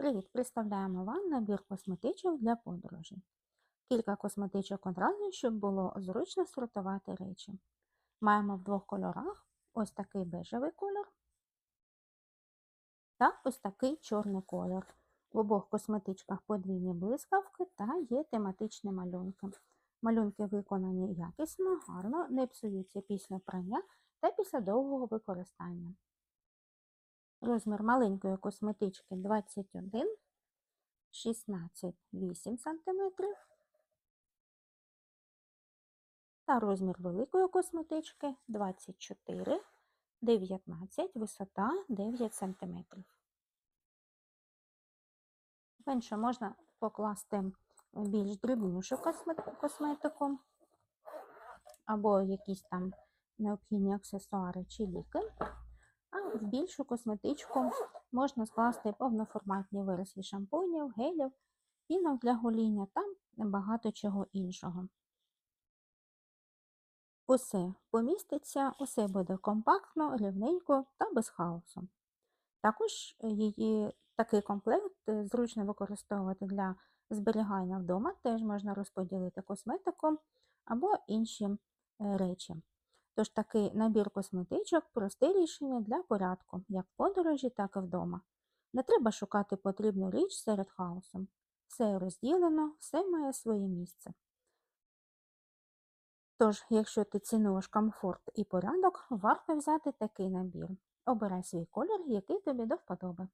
Привіт! Представляємо вам набір косметичок для подорожей. Кілька косметичок одразу, щоб було зручно сортувати речі. Маємо в двох кольорах ось такий бежевий кольор та ось такий чорний кольор. В обох косметичках подвійні блискавки та є тематичні малюнки. Малюнки виконані якісно, гарно, не псуються після прання та після довгого використання. Розмір маленької косметички 21, 16, 8 см. Та розмір великої косметички 24, 19, висота 9 см. Менше можна покласти більш дрібнішу косметику або якісь там необхідні аксесуари чи ліки. В більшу косметичку можна скласти повноформатні версії шампунів, гелів, пінок для гоління та багато чого іншого. Усе поміститься, усе буде компактно, рівненько та без хаосу. Також її такий комплект зручно використовувати для зберігання вдома, теж можна розподілити косметику або інші е, речі. Тож такий набір косметичок просте рішення для порядку, як в подорожі, так і вдома. Не треба шукати потрібну річ серед хаосу. Все розділено, все має своє місце. Тож, якщо ти цінуєш комфорт і порядок, варто взяти такий набір. Обирай свій колір, який тобі до вподоби.